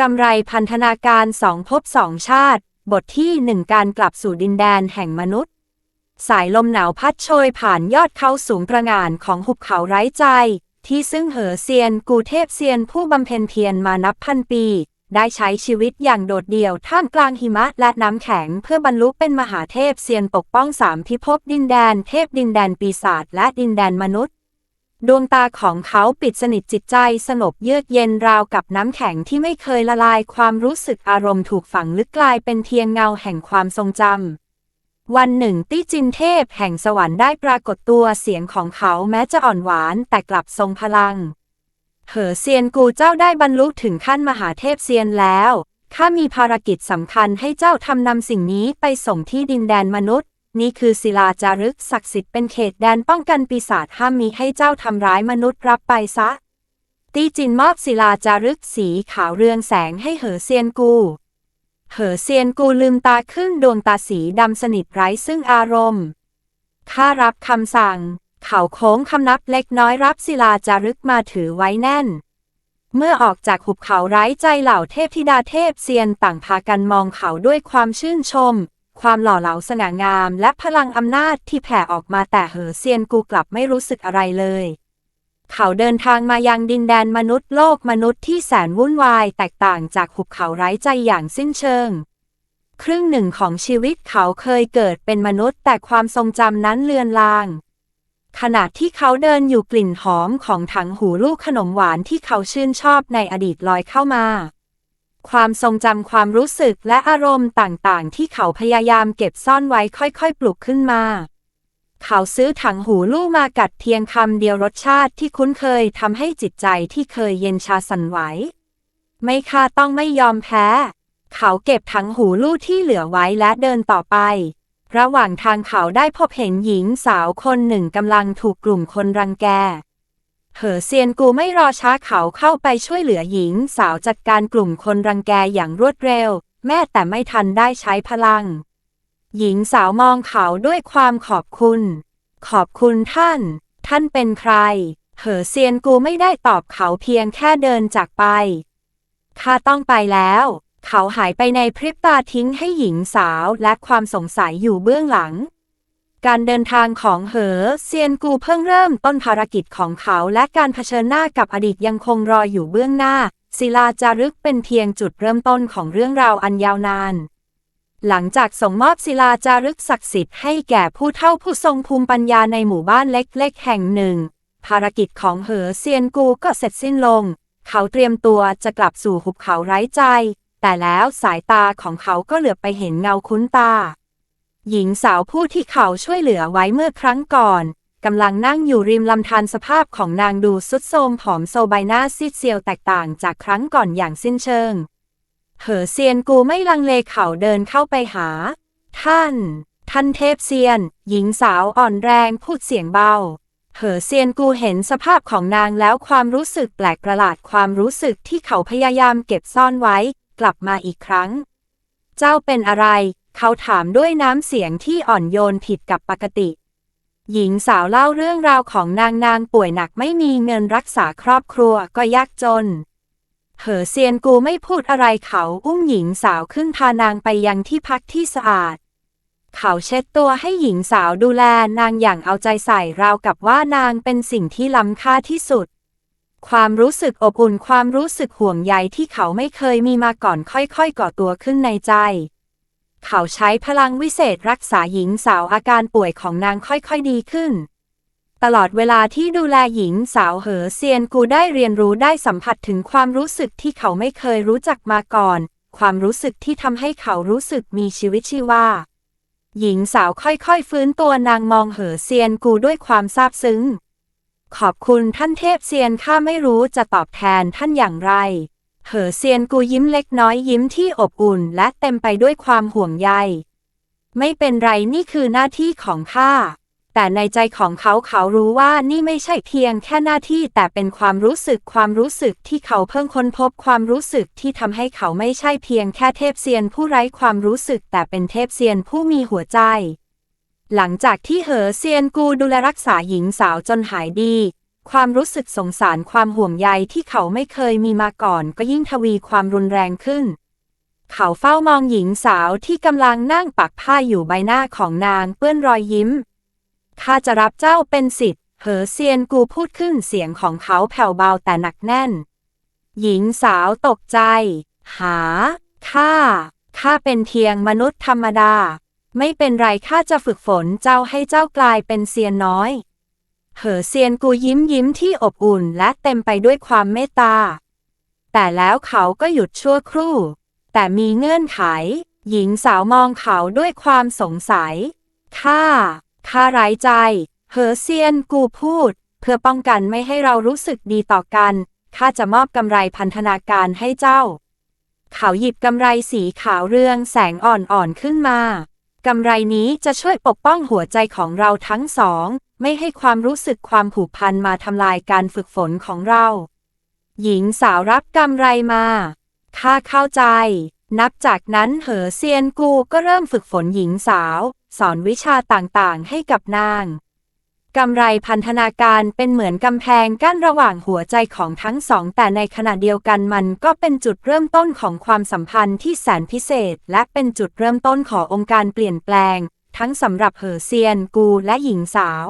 กำไรพันธนาการสองภพสองชาติ บทที่หนึ่งการกลับสู่ดินแดนแห่งมนุษย์ สายลมหนาวพัดโชยผ่านยอดเขาสูงประหง่านของหุบเขาไร้ใจ ที่ซึ่งเหอเซียนกูเทพเซียนผู้บำเพ็ญเพียรมานับพันปี ได้ใช้ชีวิตอย่างโดดเดี่ยวท่ามกลางหิมะและน้ำแข็ง เพื่อบรรลุเป็นมหาเทพเซียนปกป้องสามพิภพดินแดน เทพดินแดนปีศาจและดินแดนมนุษย์ ดวงตาของเขาปิดสนิทจิตใจสงบเยือกเย็นราวกับน้ำแข็งที่ไม่เคยละลายความรู้สึกอารมณ์ถูกฝังลึกกลายเป็นเพียงเงาแห่งความทรงจำ วันหนึ่งตี้จินเทพแห่งสวรรค์ได้ปรากฏตัวเสียงของเขาแม้จะอ่อนหวานแต่กลับทรงพลัง เหอเซียนกูเจ้าได้บรรลุถึงขั้นมหาเทพเซียนแล้ว ข้ามีภารกิจสำคัญให้เจ้าทำนำสิ่งนี้ไปส่งที่ดินแดนมนุษย์ นี่คือศิลาจารึกศักดิ์สิทธิ์เป็นเขตแดนป้องกันปีศาจห้ามมีให้เจ้าทำร้ายมนุษย์รับไปซะ ตี้จินมอบศิลาจารึกสีขาวเรืองแสงให้เหอเซียนกู เหอเซียนกูลืมตาขึ้นดวงตาสีดำสนิทไร้ซึ่งอารมณ์ ข้ารับคำสั่ง เขาโค้งคำนับเล็กน้อยรับศิลาจารึกมาถือไว้แน่นเมื่อออกจากหุบเขาไร้ใจเหล่าเทพธิดาเทพเซียนต่างพากันมองเขาด้วยความชื่นชม ความหล่อเหลาสง่างาม และพลังอำนาจที่แผ่ออกมาแต่เหอเซียนกูกลับไม่รู้สึกอะไรเลย เขาเดินทางมายังดินแดนมนุษย์โลกมนุษย์ที่แสนวุ่นวาย แตกต่างจากหุบเขาไร้ใจอย่างสิ้นเชิง ครึ่งหนึ่งของชีวิตเขาเคยเกิดเป็นมนุษย์แต่ความทรงจำนั้นเลือนลาง ขณะที่เขาเดินอยู่กลิ่นหอมของถังหูลูกขนมหวานที่เขาชื่นชอบในอดีตลอยเข้ามา ความทรงจำความรู้สึกและอารมณ์ต่างๆ ที่เขาพยายามเก็บซ่อนไว้ค่อยๆ ปลุกขึ้นมา เขาซื้อถังหูลูกมากัดเพียงคำเดียวรสชาติที่คุ้นเคยทำให้จิตใจที่เคยเย็นชาสั่นไหว ไม่ค่าต้องไม่ยอมแพ้ เขาเก็บถังหูลูกที่เหลือไว้และเดินต่อไป ระหว่างทางเขาได้พบเห็นหญิงสาวคนหนึ่งกำลังถูกกลุ่มคนรังแก เหอเซียนกูไม่รอช้าเขาเข้าไปช่วยเหลือหญิงสาวจัดการกลุ่มคนรังแกอย่างรวดเร็ว แม้แต่ไม่ทันได้ใช้พลัง หญิงสาวมองเขาด้วยความขอบคุณ ขอบคุณท่าน ท่านเป็นใคร เหอเซียนกูไม่ได้ตอบเขาเพียงแค่เดินจากไป ข้าต้องไปแล้ว เขาหายไปในพริบตาทิ้งให้หญิงสาวและความสงสัยอยู่เบื้องหลัง การเดินทางของเหอเซียนกูเพิ่งเริ่มต้นภารกิจของเขาและการเผชิญหน้ากับอดีตยังคงรออยู่เบื้องหน้า ศิลาจารึกเป็นเพียงจุดเริ่มต้นของเรื่องราวอันยาวนาน หลังจากส่งมอบศิลาจารึกศักดิ์สิทธิ์ให้แก่ผู้เฒ่าผู้ทรงภูมิปัญญาในหมู่บ้านเล็กๆแห่งหนึ่ง ภารกิจของเหอเซียนกูก็เสร็จสิ้นลง เขาเตรียมตัวจะกลับสู่หุบเขาไร้ใจ แต่แล้วสายตาของเขาก็เหลือบไปเห็นเงาคุ้นตา หญิงสาวผู้ที่เขาช่วยเหลือไว้เมื่อครั้งก่อนกำลังนั่งอยู่ริมลำธารสภาพของนางดูสุดโทมผอมโซใบหน้าซีดเซียวแตกต่างจากครั้งก่อนอย่างสิ้นเชิงเหอเซียนกูไม่ลังเลเขาเดินเข้าไปหา ท่าน ท่านเทพเซียน หญิงสาวอ่อนแรงพูดเสียงเบาเหอเซียนกูเห็นสภาพของนางแล้วความรู้สึกแปลกประหลาดความรู้สึกที่เขาพยายามเก็บซ่อนไว้ กลับมาอีกครั้ง เจ้าเป็นอะไร เขาถามด้วยน้ำเสียงที่อ่อนโยนผิดกับปกติ หญิงสาวเล่าเรื่องราวของนางนางป่วยหนักไม่มีเงินรักษาครอบครัวก็ยากจนเหอเซียนกูไม่พูดอะไรเขาอุ้มหญิงสาวขึ้นพานางไปยังที่พักที่สะอาด เขาเช็ดตัวให้หญิงสาวดูแลนางอย่างเอาใจใส่ราวกับว่านางเป็นสิ่งที่ล้ำค่าที่สุด ความรู้สึกอบอุ่นความรู้สึกห่วงใยที่เขาไม่เคยมีมาก่อนค่อยๆก่อตัวขึ้นในใจ เขาใช้พลังวิเศษรักษาหญิงสาวอาการป่วยของนางค่อยๆดีขึ้น ตลอดเวลาที่ดูแลหญิงสาวเหอเซียนกูได้เรียนรู้ได้สัมผัสถึงความรู้สึกที่เขาไม่เคยรู้จักมาก่อน ความรู้สึกที่ทำให้เขารู้สึกมีชีวิตชีวาหญิงสาวค่อยๆฟื้นตัวนางมองเหอเซียนกูด้วยความซาบซึ้ง ขอบคุณท่านเทพเซียนข้าไม่รู้จะตอบแทนท่านอย่างไร เหอเซียนกูยิ้มเล็กน้อยยิ้มที่อบอุ่นและเต็มไปด้วยความห่วงใย ไม่เป็นไรนี่คือหน้าที่ของข้า แต่ในใจของเขาเขารู้ว่านี่ไม่ใช่เพียงแค่หน้าที่แต่เป็นความรู้สึกความรู้สึกที่เขาเพิ่งค้นพบความรู้สึกที่ทำให้เขาไม่ใช่เพียงแค่เทพเซียนผู้ไร้ความรู้สึกแต่เป็นเทพเซียนผู้มีหัวใจ หลังจากที่เหอเซียนกูดูแลรักษาหญิงสาวจนหายดี ความรู้สึกสงสารความห่วงใยที่เขาไม่เคยมีมาก่อนก็ยิ่งทวีความรุนแรงขึ้น เขาเฝ้ามองหญิงสาวที่กำลังนั่งปักผ้าอยู่ใบหน้าของนางเปื้อนรอยยิ้ม ข้าจะรับเจ้าเป็นสิทธิ์เหอเซียนกูพูดขึ้นเสียงของเขาแผ่วเบาแต่หนักแน่น หญิงสาวตกใจ หา ข้า ข้าเป็นเพียงมนุษย์ธรรมดา ไม่เป็นไรข้าจะฝึกฝนเจ้าให้เจ้ากลายเป็นเซียนน้อย เหอเซียนกูยิ้มยิ้มที่อบอุ่นและเต็มไปด้วยความเมตตา แต่แล้วเขาก็หยุดชั่วครู่ แต่มีเงื่อนไข หญิงสาวมองเขาด้วยความสงสัย ข้า ข้าไร้ใจ เหอเซียนกูพูด เพื่อป้องกันไม่ให้เรารู้สึกดีต่อกัน ข้าจะมอบกำไรพันธนาการให้เจ้า เขาหยิบกำไรสีขาวเรืองแสงอ่อนๆขึ้นมากำไรนี้จะช่วยปกป้องหัวใจของเราทั้งสอง ไม่ให้ความรู้สึกความผูกพันมาทำลายการฝึกฝนของเรา หญิงสาวรับกำไรมาข้าเข้าใจ นับจากนั้นเหอเซียนกูก็เริ่มฝึกฝนหญิงสาว สอนวิชาต่างๆ ให้กับนางกำไรพันธนาการเป็นเหมือนกำแพงกั้นระหว่างหัวใจของทั้งสอง แต่ในขณะเดียวกันมันก็เป็นจุดเริ่มต้นของความสัมพันธ์ที่แสนพิเศษ และเป็นจุดเริ่มต้นขององค์การเปลี่ยนแปลง ทั้งสำหรับเหอเซียนกูและหญิงสาว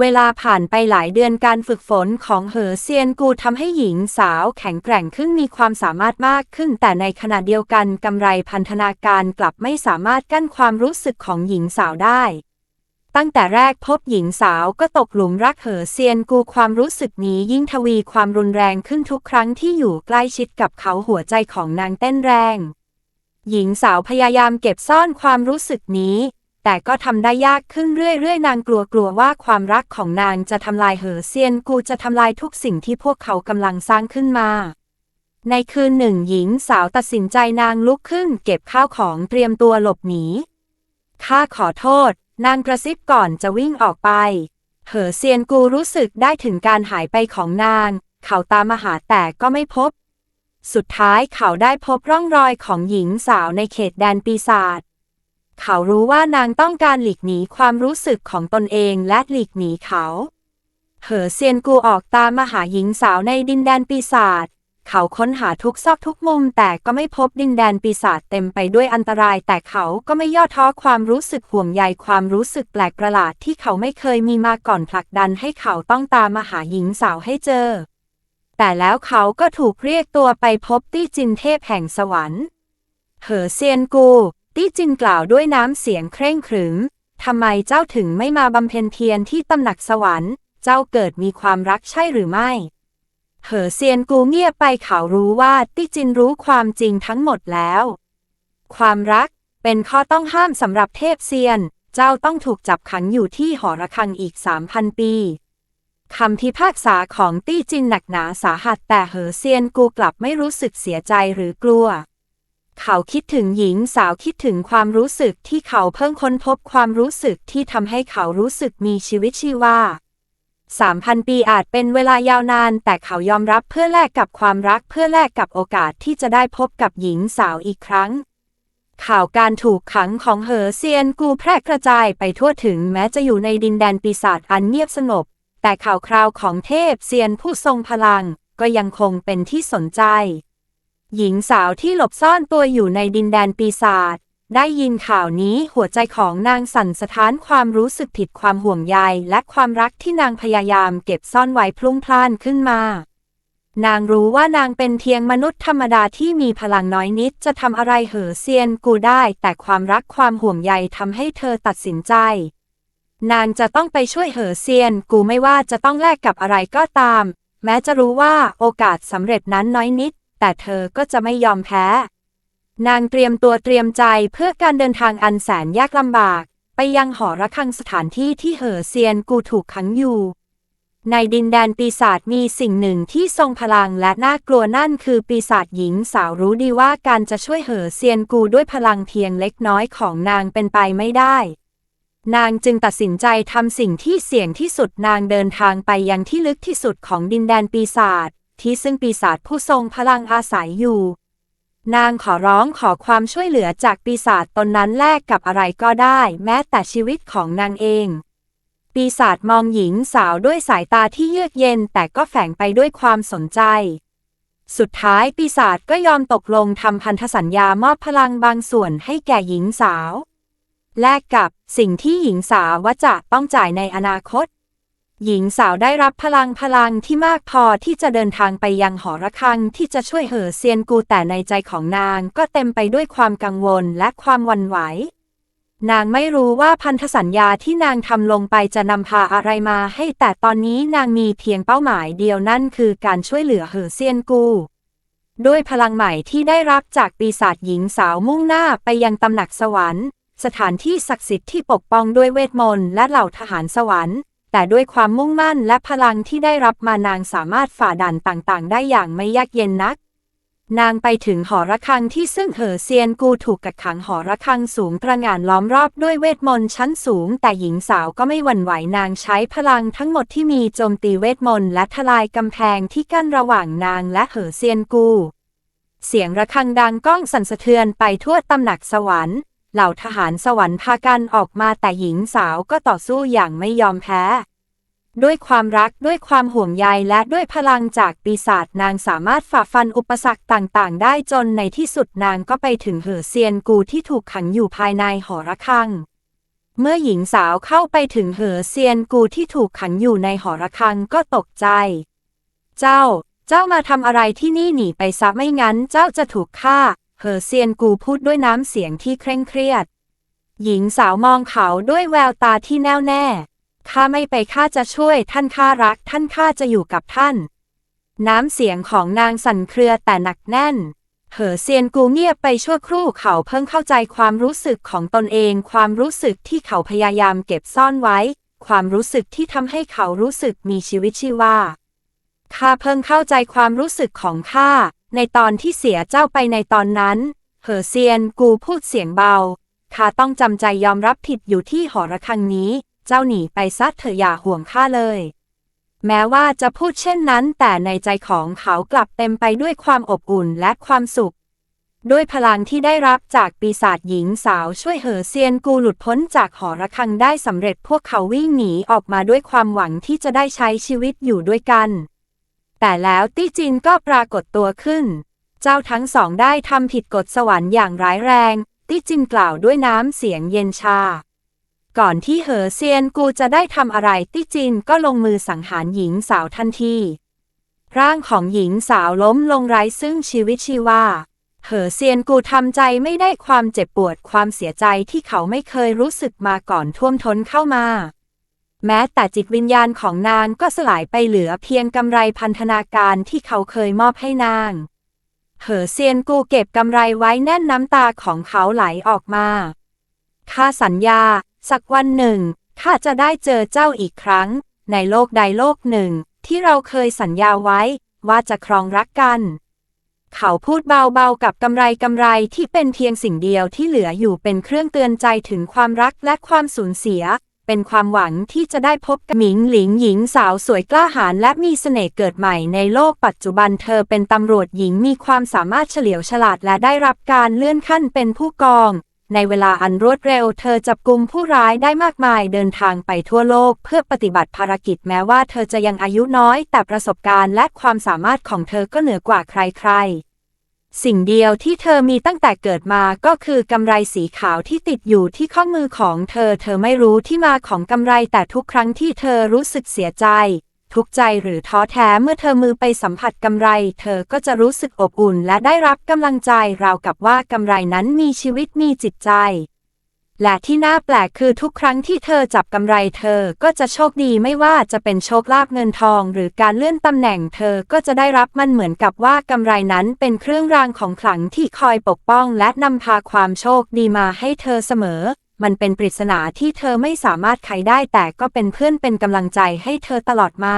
เวลาผ่านไปหลายเดือนการฝึกฝนของเหอเซียนกูทำให้หญิงสาวแข็งแกร่งขึ้นมีความสามารถมากขึ้น แต่ในขณะเดียวกันกำไรพันธนาการกลับไม่สามารถกั้นความรู้สึกของหญิงสาวได้ ตั้งแต่แรกพบหญิงสาวก็ตกหลุมรักเหอเซียนกูความรู้สึกนี้ยิ่งทวีความรุนแรงขึ้นทุกครั้งที่อยู่ใกล้ชิดกับเขาหัวใจของนางเต้นแรง หญิงสาวพยายามเก็บซ่อนความรู้สึกนี้ แต่ก็ทำได้ยากขึ้นเรื่อยๆ นางกลัวกลัวว่าความรักของนางจะทำลายเหอเซียนกูจะทำลายทุกสิ่งที่พวกเขากำลังสร้างขึ้นมา ในคืนหนึ่งหญิงสาวตัดสินใจนางลุกขึ้น เก็บข้าวของเตรียมตัวหลบหนีข้าขอโทษ นางกระซิบก่อนจะวิ่งออกไป เหอเซียนกูรู้สึกได้ถึงการหายไปของนาง เขาตามมาหาแต่ก็ไม่พบ สุดท้ายเขาได้พบร่องรอยของหญิงสาวในเขตแดนปีศาจ เขารู้ว่านางต้องการหลีกหนีความรู้สึกของตนเองและหลีกหนีเขา เหอเซียนกูออกตามมาหาหญิงสาวในดินแดนปีศาจ เขาค้นหาทุกซอกทุกมุมแต่ก็ไม่พบดินแดนปีศาจเต็มไปด้วยอันตราย แต่เขาก็ไม่ย่อท้อความรู้สึกห่วงใยความรู้สึกแปลกประหลาดที่เขาไม่เคยมีมาก่อนผลักดันให้เขาต้องตามมาหาหญิงสาวให้เจอ แต่แล้วเขาก็ถูกเรียกตัวไปพบตี้จินเทพแห่งสวรรค์ เหอเซียนกู ตี้จินกล่าวด้วยน้ำเสียงเคร่งขรึมทำไมเจ้าถึงไม่มาบำเพ็ญเพียรที่ตำหนักสวรรค์ เจ้าเกิดมีความรักใช่หรือไม่เหอเซียนกูเงียบไปเขารู้ว่าตี้จินรู้ความจริงทั้งหมดแล้ว ความรักเป็นข้อต้องห้ามสำหรับเทพเซียน เจ้าต้องถูกจับขังอยู่ที่หอระฆังอีกสามพันปีคำพิพากษาของตี้จินหนักหนาสาหัสแต่เหอเซียนกูกลับไม่รู้สึกเสียใจหรือกลัว เขาคิดถึงหญิงสาวคิดถึงความรู้สึกที่เขาเพิ่งค้นพบความรู้สึกที่ทำให้เขารู้สึกมีชีวิตชีวาสามพันปีอาจเป็นเวลายาวนาน แต่เขายอมรับเพื่อแลกกับความรักเพื่อแลกกับโอกาสที่จะได้พบกับหญิงสาวอีกครั้ง ข่าวการถูกขังของเหอเซียนกูแพร่กระจายไปทั่วถึงแม้จะอยู่ในดินแดนปีศาจอันเงียบสงบ แต่ข่าวคราวของเทพเซียนผู้ทรงพลัง ก็ยังคงเป็นที่สนใจ หญิงสาวที่หลบซ่อนตัวอยู่ในดินแดนปีศาจได้ยินข่าวนี้หัวใจของนางสั่นสะท้านความรู้สึกผิดความห่วงใยและความรักที่นางพยายามเก็บซ่อนไว้พลุ่งพล่านขึ้นมา นางรู้ว่านางเป็นเพียงมนุษย์ธรรมดาที่มีพลังน้อยนิดจะทำอะไรเหอเซียนกูได้ แต่ความรักความห่วงใยทำให้เธอตัดสินใจ นางจะต้องไปช่วยเหอเซียนกูไม่ว่าจะต้องแลกกับอะไรก็ตาม แม้จะรู้ว่าโอกาสสำเร็จนั้นน้อยนิด แต่เธอก็จะไม่ยอมแพ้ นางเตรียมตัวเตรียมใจเพื่อการเดินทางอันแสนยากลำบาก ไปยังหอระฆังสถานที่ที่เหอเซียนกูถูกขังอยู่ ในดินแดนปีศาจมีสิ่งหนึ่งที่ทรงพลังและน่ากลัวนั่นคือปีศาจหญิงสาวรู้ดีว่าการจะช่วยเหอเซียนกูด้วยพลังเพียงเล็กน้อยของนางเป็นไปไม่ได้นางจึงตัดสินใจทำสิ่งที่เสี่ยงที่สุดนางเดินทางไปยังที่ลึกที่สุดของดินแดนปีศาจ ที่ซึ่งปีศาจผู้ทรงพลังอาศัยอยู่ นางขอร้องขอความช่วยเหลือจากปีศาจตนนั้นแลกกับอะไรก็ได้ แม้แต่ชีวิตของนางเอง ปีศาจมองหญิงสาวด้วยสายตาที่เยือกเย็นแต่ก็แฝงไปด้วยความสนใจ สุดท้ายปีศาจก็ยอมตกลงทำพันธสัญญามอบพลังบางส่วนให้แก่หญิงสาว แลกกับสิ่งที่หญิงสาววจะต้องจ่ายในอนาคต หญิงสาวได้รับพลังพลังที่มากพอที่จะเดินทางไปยังหอระฆังที่จะช่วยเหอเซียนกูแต่ในใจของนางก็เต็มไปด้วยความกังวลและความวั่นไหว นางไม่รู้ว่าพันธสัญญาที่นางทำลงไปจะนำพาอะไรมาให้แต่ตอนนี้นางมีเพียงเป้าหมายเดียวนั่นคือการช่วยเหลือเหอเซียนกูด้วยพลังใหม่ที่ได้รับจากปีศาจหญิงสาวมุ่งหน้าไปยังตำหนักสวรรค์ สถานที่ศักดิ์สิทธิ์ที่ปกป้องด้วยเวทมนต์และเหล่าทหารสวรรค์ แต่ด้วยความมุ่งมั่นและพลังที่ได้รับมานางสามารถฝ่าด่านต่างๆ ได้อย่างไม่ยากเย็นนัก นางไปถึงหอระฆังที่ซึ่งเหอเซียนกูถูกกักขังหอระฆังสูงตระหง่านล้อมรอบด้วยเวทมนต์ชั้นสูง แต่หญิงสาวก็ไม่หวั่นไหวนางใช้พลังทั้งหมดที่มีโจมตีเวทมนต์และทลายกำแพงที่กั้นระหว่างนางและเหอเซียนกู เสียงระฆังดังก้องสั่นสะเทือนไปทั่วตำหนักสวรรค์ เหล่าทหารสวรรค์พากันออกมาแต่หญิงสาวก็ต่อสู้อย่างไม่ยอมแพ้ ด้วยความรักด้วยความห่วงใยและด้วยพลังจากปีศาจนางสามารถฝ่าฟันอุปสรรคต่างๆ ได้จนในที่สุดนางก็ไปถึงเหอเซียนกูที่ถูกขังอยู่ภายในหอระฆัง เมื่อหญิงสาวเข้าไปถึงเหอเซียนกูที่ถูกขังอยู่ในหอระฆังก็ตกใจ เจ้า เจ้ามาทำอะไรที่นี่หนีไปซะไม่งั้นเจ้าจะถูกฆ่า เหอเซียนกูพูดด้วยน้ำเสียงที่เคร่งเครียด หญิงสาวมองเขาด้วยแววตาที่แน่วแน่ ข้าไม่ไปข้าจะช่วยท่านข้ารักท่านข้าจะอยู่กับท่าน น้ำเสียงของนางสั่นเครือแต่หนักแน่น เหอเซียนกูเงียบไปชั่วครู่เขาเพิ่งเข้าใจความรู้สึกของตนเอง ความรู้สึกที่เขาพยายามเก็บซ่อนไว้ ความรู้สึกที่ทำให้เขารู้สึกมีชีวิตชีวาข้าเพิ่งเข้าใจความรู้สึกของข้า ในตอนที่เสียเจ้าไปในตอนนั้น เหอเซียนกูพูดเสียงเบาข้าต้องจำใจยอมรับผิดอยู่ที่หอระฆังนี้ เจ้าหนีไปซะเถอะอย่าห่วงข้าเลย แม้ว่าจะพูดเช่นนั้น แต่ในใจของเขากลับเต็มไปด้วยความอบอุ่นและความสุข ด้วยพลังที่ได้รับจากปีศาจหญิงสาวช่วยเหอเซียนกูหลุดพ้นจากหอระฆังได้สำเร็จพวกเขาวิ่งหนีออกมาด้วยความหวังที่จะได้ใช้ชีวิตอยู่ด้วยกัน แต่แล้วตี้จินก็ปรากฏตัวขึ้น เจ้าทั้งสองได้ทำผิดกฎสวรรค์อย่างร้ายแรง ตี้จินกล่าวด้วยน้ำเสียงเย็นชา ก่อนที่เหอเซียนกูจะได้ทำอะไรตี้จินก็ลงมือสังหารหญิงสาวทันที ร่างของหญิงสาวล้มลงไร้ซึ่งชีวิตชีวาเหอเซียนกูทำใจไม่ได้ความเจ็บปวดความเสียใจที่เขาไม่เคยรู้สึกมาก่อนท่วมท้นเข้ามา แม้แต่จิตวิญญาณของนางก็สลายไปเหลือเพียงกำไรพันธนาการที่เขาเคยมอบให้นาง เหอเซียนกูเก็บกำไรไว้แน่นน้ำตาของเขาไหลออกมา ข้าสัญญา สักวันหนึ่ง ข้าจะได้เจอเจ้าอีกครั้ง ในโลกใดโลกหนึ่ง ที่เราเคยสัญญาไว้ว่าจะครองรักกัน เขาพูดเบาๆกับกำไรกำไรที่เป็นเพียงสิ่งเดียวที่เหลืออยู่เป็นเครื่องเตือนใจถึงความรักและความสูญเสีย เป็นความหวังที่จะได้พบกับหมิงหลิงหญิงสาวสวยกล้าหาญและมีเสน่ห์เกิดใหม่ในโลกปัจจุบันเธอเป็นตำรวจหญิงมีความสามารถเฉลียวฉลาดและได้รับการเลื่อนขั้นเป็นผู้กอง ในเวลาอันรวดเร็วเธอจับกลุ่มผู้ร้ายได้มากมายเดินทางไปทั่วโลกเพื่อปฏิบัติภารกิจแม้ว่าเธอจะยังอายุน้อย แต่ประสบการณ์และความสามารถของเธอก็เหนือกว่าใครๆ สิ่งเดียวที่เธอมีตั้งแต่เกิดมาก็คือกำไรสีขาวที่ติดอยู่ที่ข้อมือของเธอ เธอไม่รู้ที่มาของกำไรแต่ทุกครั้งที่เธอรู้สึกเสียใจ ทุกข์ใจหรือท้อแท้เมื่อเธอมือไปสัมผัสกำไร เธอก็จะรู้สึกอบอุ่นและได้รับกำลังใจราวกับว่ากำไรนั้นมีชีวิตมีจิตใจ และที่น่าแปลกคือทุกครั้งที่เธอจับกำไรเธอก็จะโชคดีไม่ว่าจะเป็นโชคลาภเงินทอง หรือการเลื่อนตำแหน่งเธอก็จะได้รับมันเหมือนกับว่ากำไรนั้นเป็นเครื่องรางของขลังที่คอยปกป้อง และนำพาความโชคดีมาให้เธอเสมอ มันเป็นปริศนาที่เธอไม่สามารถไขได้แต่ก็เป็นเพื่อนเป็นกำลังใจให้เธอตลอดมา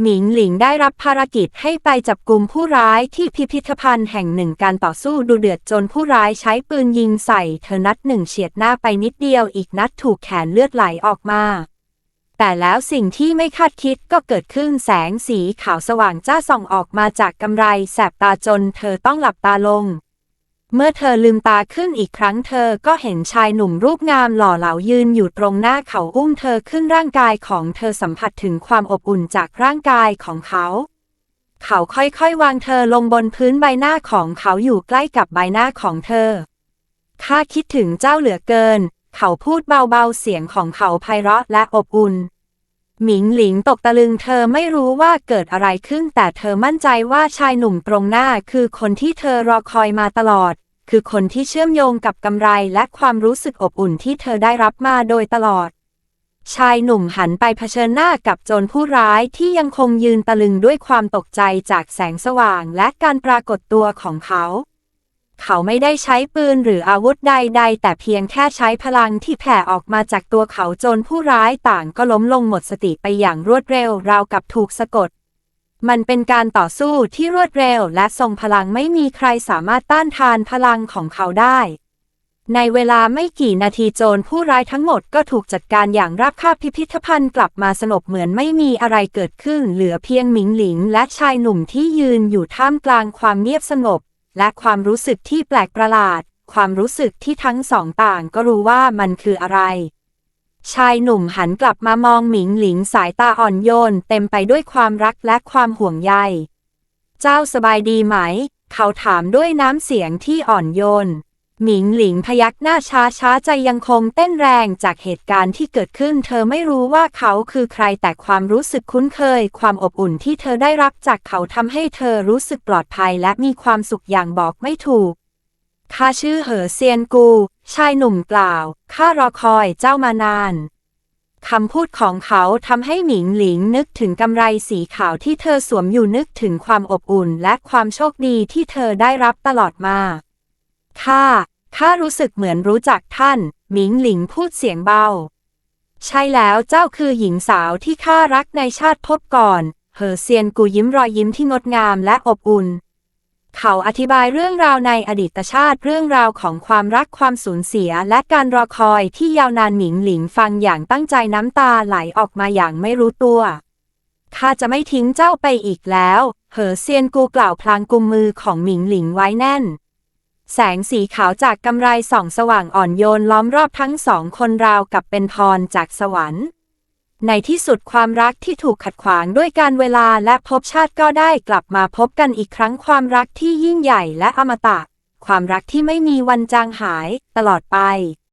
หมิงหลิงได้รับภารกิจให้ไปจับกลุ่มผู้ร้ายที่พิพิธภัณฑ์แห่งหนึ่งการต่อสู้ดูเดือดจนผู้ร้ายใช้ปืนยิงใส่เธอนัดหนึ่งเฉียดหน้าไปนิดเดียวอีกนัดถูกแขนเลือดไหลออกมา แต่แล้วสิ่งที่ไม่คาดคิดก็เกิดขึ้นแสงสีขาวสว่างจ้าส่องออกมาจากกำไรแสบตาจนเธอต้องหลับตาลง เมื่อเธอลืมตาขึ้นอีกครั้งเธอก็เห็นชายหนุ่มรูปงามหล่อเหลายืนอยู่ตรงหน้าเขาอุ้มเธอขึ้นร่างกายของเธอสัมผัสถึงความอบอุ่นจากร่างกายของเขา เขาค่อยๆ วางเธอลงบนพื้นใบหน้าของเขาอยู่ใกล้กับใบหน้าของเธอ ข้าคิดถึงเจ้าเหลือเกิน เขาพูดเบาๆ เสียงของเขาไพเราะและอบอุ่น หมิงหลิงตกตะลึงเธอไม่รู้ว่าเกิดอะไรขึ้นแต่เธอมั่นใจว่าชายหนุ่มตรงหน้าคือคนที่เธอรอคอยมาตลอด คือคนที่เชื่อมโยงกับกำไรและความรู้สึกอบอุ่นที่เธอได้รับมาโดยตลอด ชายหนุ่มหันไปเผชิญหน้ากับโจรผู้ร้ายที่ยังคงยืนตะลึงด้วยความตกใจจากแสงสว่างและการปรากฏตัวของเขา เขาไม่ได้ใช้ปืนหรืออาวุธใด ๆ แต่เพียงแค่ใช้พลังที่แผ่ออกมาจากตัวเขาโจรผู้ร้ายต่างก็ล้มลงหมดสติไปอย่างรวดเร็วราวกับถูกสะกด มันเป็นการต่อสู้ที่รวดเร็วและทรงพลังไม่มีใครสามารถต้านทานพลังของเขาได้ ในเวลาไม่กี่นาทีโจรผู้ร้ายทั้งหมดก็ถูกจัดการอย่างราบคาบพิพิธภัณฑ์กลับมาสงบเหมือนไม่มีอะไรเกิดขึ้น เหลือเพียงหมิงหลิง และชายหนุ่มที่ยืนอยู่ท่ามกลางความเงียบสงบ และความรู้สึกที่แปลกประหลาด ความรู้สึกที่ทั้งสองต่างก็รู้ว่ามันคืออะไร ชายหนุ่มหันกลับมามองหมิงหลิงสายตาอ่อนโยน เต็มไปด้วยความรักและความห่วงใย เจ้าสบายดีไหม เขาถามด้วยน้ำเสียงที่อ่อนโยน หมิงหลิงพยักหน้าช้าช้าใจยังคงเต้นแรงจากเหตุการณ์ที่เกิดขึ้น เธอไม่รู้ว่าเขาคือใครแต่ความรู้สึกคุ้นเคย ความอบอุ่นที่เธอได้รับจากเขาทำให้เธอรู้สึกปลอดภัยและมีความสุขอย่างบอกไม่ถูก ข้าชื่อเหอเซียนกู ชายหนุ่มกล่าว ข้ารอคอยเจ้ามานาน คำพูดของเขาทำให้หมิงหลิงนึกถึงกำไรสีขาวที่เธอสวมอยู่นึกถึงความอบอุ่นและความโชคดีที่เธอได้รับตลอดมา ข้า ข้ารู้สึกเหมือนรู้จักท่าน หมิงหลิงพูดเสียงเบา ใช่แล้วเจ้าคือหญิงสาวที่ข้ารักในชาติภพก่อน เหอเซียนกูยิ้มรอยยิ้มที่งดงามและอบอุ่น เขาอธิบายเรื่องราวในอดีตชาติเรื่องราวของความรักความสูญเสีย และการรอคอยที่ยาวนานหมิงหลิงฟังอย่างตั้งใจน้ำตาไหลออกมาอย่างไม่รู้ตัว ข้าจะไม่ทิ้งเจ้าไปอีกแล้ว เหอเซียนกูกล่าวพลางกุมมือของหมิงหลิงไว้แน่น แสงสีขาวจากกำไรส่องสว่างอ่อนโยนล้อมรอบทั้งสองคนราวกับเป็นพรจากสวรรค์ ในที่สุดความรักที่ถูกขัดขวางด้วยการเวลาและภพชาติก็ได้กลับมาพบกันอีกครั้งความรักที่ยิ่งใหญ่และอมตะ ความรักที่ไม่มีวันจางหายตลอดไป